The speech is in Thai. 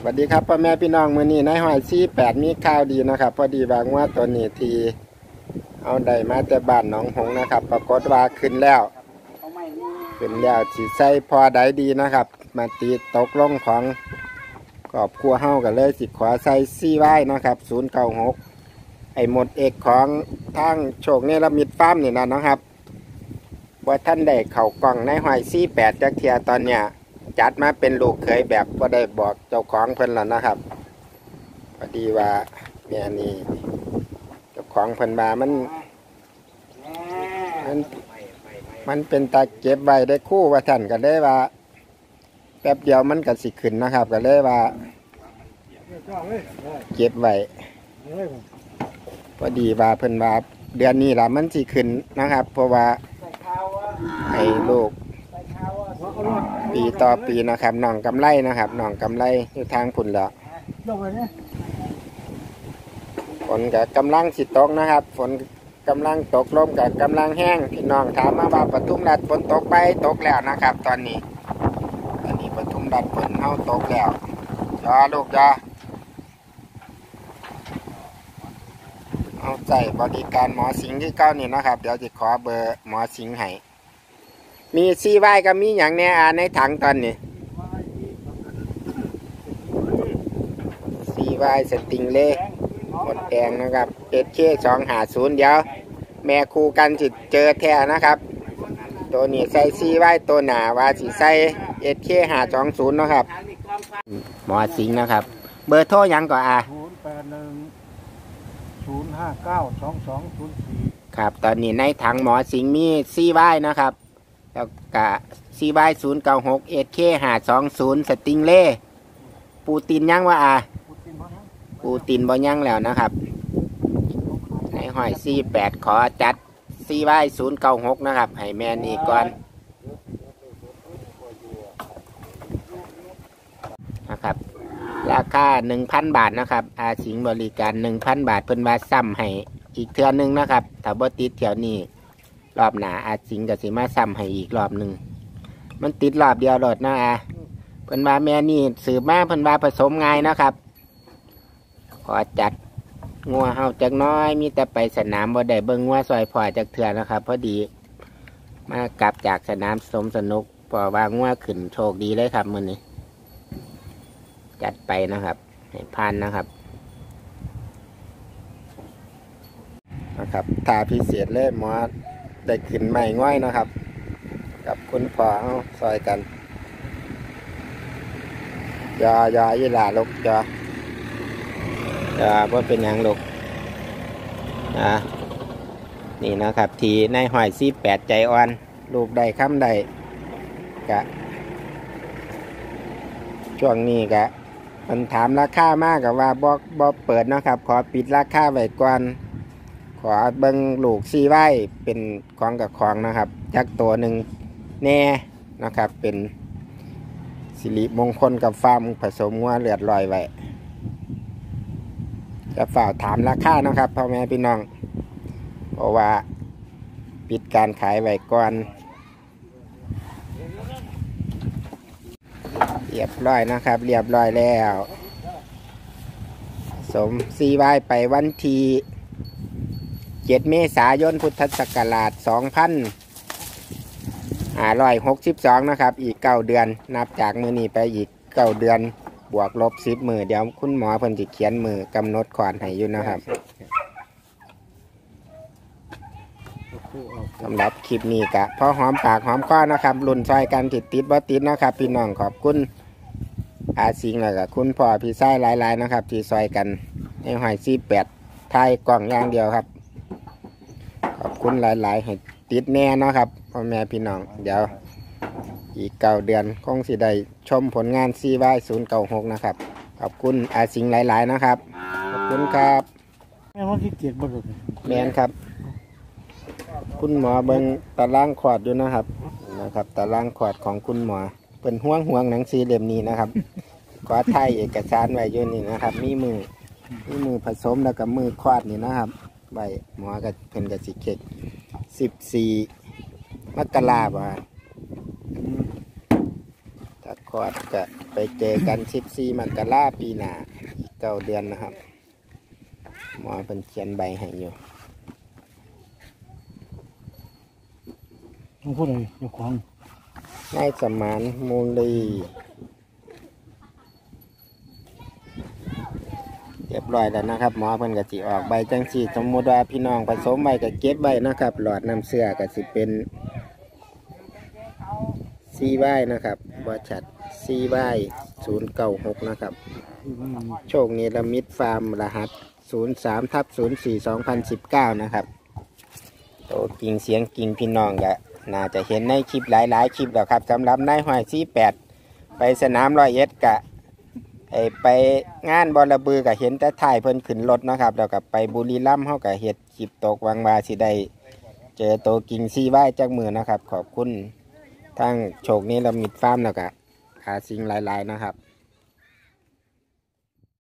สวัสดีครับพ่อแม่พี่น้องมือนี้นายหอยซี่แปดมีข่าวดีนะครับ พอดีบางว่าตัวนี้ทีเอาได้มาแต่บ้านหนองหงนะครับ ปรากฏว่าขึ้นแล้วขึ้นแล้วสีใส่พอได้ดีนะครับ มาตีตกลงของครอบครัวเฮากันเลยสิขอใส่ซี่ไว้นะครับศูนย์เก้าหกไอหมดเอกของทางโชคเนรมิตฟาร์มนี่นะนะครับว่าท่านได้เข่ากล่องนายหอยซี่แปดจักเทียตอนเนี้ย จัดมาเป็นลูกเคยแบบว่าได้บอกเจ้าของเพิ่นแล้วนะครับพอดีว่าเนี่ยนี่เจ้าของเพิ่นมามันมันมันเป็นตาเก็บใบได้คู่ว่าท่านก็เลยว่าแป๊บเดียวมันก็สิขึ้นนะครับ ก็เลยว่า เก็บไว้พอดีว่าเพิ่นว่าเดือนนี้ละมันสิขึ้นนะครับ เพราะว่าให้ลูก ปีต่อปีนะครับหน่องกำไรนะครับหน่องกำไรอยู่ทางผุนแล้วฝนกับกำลังสิตกนะครับ ฝนกำลังตกลมกับกำลังแห้งพี่น้องถามมาว่าปทุมรัฐฝนตกไปตกแล้วนะครับ ตอนนี้ตอนนี้ปทุมรัฐฝนเฮาตกแล้วจอลูกจอเอาใจบริการหมอสิงที่เก้านี่นะครับ เดี๋ยวจะขอเบอร์หมอสิงให้ มีซีไว้ก็มีอย่างแน่อาในถังตอนนี้ซีไว้สติงเล่หมดแดงนะครับเอสเคสองหาศูนย์เดี๋ยว แม่คู่กันจิเจอแท้นะครับ ตัวนี้ใส่ซีไว้ตัวหนาว่าสิใส่เอสเคหาสองศูนย์นะครับ หมอสิงห์นะครับ เบอร์โทรหยังก่อนอาศูนย์แปดหนึ่งศูนย์ห้าเก้าสองสองศูนย์สี่ครับ ตอนนี้ในถังหมอสิงห์มีซีไว้นะครับ แล้วก็ซีไว้ศูนย์เก้าหกเอเคหาสองศูนย์สติงเล่ปูตินยังว่าอาพูดจริงเพราะปูตินบ่ยังแล้วนะครับ ในห้อยซีแปดขอจัดซีไว้ศูนย์เก้าหกนะครับให้แม่นี่ก่อนนะครับ ราคาหนึ่งพันบาทนะครับ อาสิงบริการหนึ่งพันบาทเพิ่นว่าซ้ำให้อีกเทือหนึงนะครับถ้าบ่ติดแถวนี้ รอบหนาอาสิงก็สิมาซ้ำให้อีกรอบหนึ่งมันติดรอบเดียวโหลดนะอาเพิ่นว่าแม่นี่สืบมาเพิ่นว่าผสมง่ายนะครับ ขอจัดงัวเฮาจักน้อย มีแต่ไปสนามบ่ได้เบิ่งงัวซอยพอจักเถื่อนะครับ พอดี มากลับจากสนามสมสนุกพอว่างัวขึ้นโชคดีเลยครับมื้อนี้จัดไปนะครับให้พันนะครับนะครับทาพิเศษเลยมอ ได้ขึ้นใหม่ง่อยนะครับ กับคุณพ่อเอาซอยกันยอยอยี่หลาลูกยอจะว่าเป็นยังลูกอ่านี่นะครับ ทีในหอยซีแปดใจอ่อนลูกใดค้ำใดกะช่วงนี้กะมันถามราคามากกับว่าบอกบอเปิดนะครับ ขอปิดราคาไว้ก่อน ขอเบิ้งลูกซีไว้เป็นของกับของนะครับจักตัวหนึ่งแน่นะครับ เป็นสิริมงคลกับฟาร์มผสมงัวเลือดลอยไว้จะฝากถามราคานะครับพ่อแม่พี่น้อง เพราะว่าปิดการขายไว้ก่อนเรียบร้อยนะครับ เรียบร้อยแล้ว สมซีไว้ไปวันที่ เจ็ดเมษายน พุทธศักราชสองพันห้าร้อยหกสิบสองนะครับ อีกเก้าเดือน นับจากมือนี้ไปอีกเก้าเดือน บวกลบสิบมือเดี๋ยวคุณหมอเพิ่นสิเขียนมือกำหนดขอนให้อยู่นะครับสำหรับคลิปนี้กะพอหอมปากหอมคอนะครับรุ่นซอยกันติดติดบ่ติดนะครับ พี่น้องขอบคุณอาสิงแล้วก็คุณพ่อพี่ไส้หลายๆนะครับ ที่ซอยกันในหอยซีแปดไทยกล่องอย่างเดียวครับ คุณหลาย ๆ ให้ติดแน่เนาะครับพ่อแม่พี่น้อง เดี๋ยว อีกเก้าเดือนคงสิได้ชมผลงานซีวศูนย์เก้าหกนะครับ ขอบคุณอาสิงห์หลาย ๆ นะครับ ขอบคุณครับ แม่วันที่เกียรติบุรุษแมนครับ คุณหมอเบิงตารางขอดอยู่นะครับนะครับตารางขอดของคุณหมอเป็นห่วงห่วงหนังสือเล่มนี้นะครับ ขอไทยเอกสารไว้อยู่นี่นะครับ มีมือมีมือผสมแล้วก็มือควาดนี่นะครับ ใบหมอกับเพิ่นกับสิเค็กสิบสี่มกราบ่ะถ้าคอร์ดก็ไปเจอกันสิบสี่มันกราปีหน้าอีกเก้าเดือนนะครับ หมอเป็นเขียนใบให้อยู่ต้องพูดเลยเจ้าของนายสมานมูลี เรียบร้อยแล้วนะครับ หมอเพิ่นก็สิออกใบจังสีสมมุติว่าพี่น้องผสมใบก็เก็บไว้นะครับ หลอดน้ำเสื้อก็สิเป็นซีไว้นะครับบริษัทซีไว้ศูนย์เก้าหกนะครับ โชคนิรมิตฟาร์มรหัส03ทับ04 2019นะครับโตกิ่งเสียงกิ่งพี่น้องก็น่าจะเห็นในคลิปหลาย ๆ คลิปแล้วครับสำหรับนายหอยซีแปดไปสนามร้อยเอ็ดกะ ไอไปงานบอลระบือก็เห็นแต่ถ่ายเพิ่นขึ้นรถเนาะครับแล้วก็ไปบุรีรัมย์เฮาก็เห็ดขีบตกวังวาสิได้เจอโตกิ่งซีไว้จากมือนะครับ ขอบคุณทั้งโชคนี้เรามิดฟ้ามแล้วก็หาสิ่งหลายๆนะครับ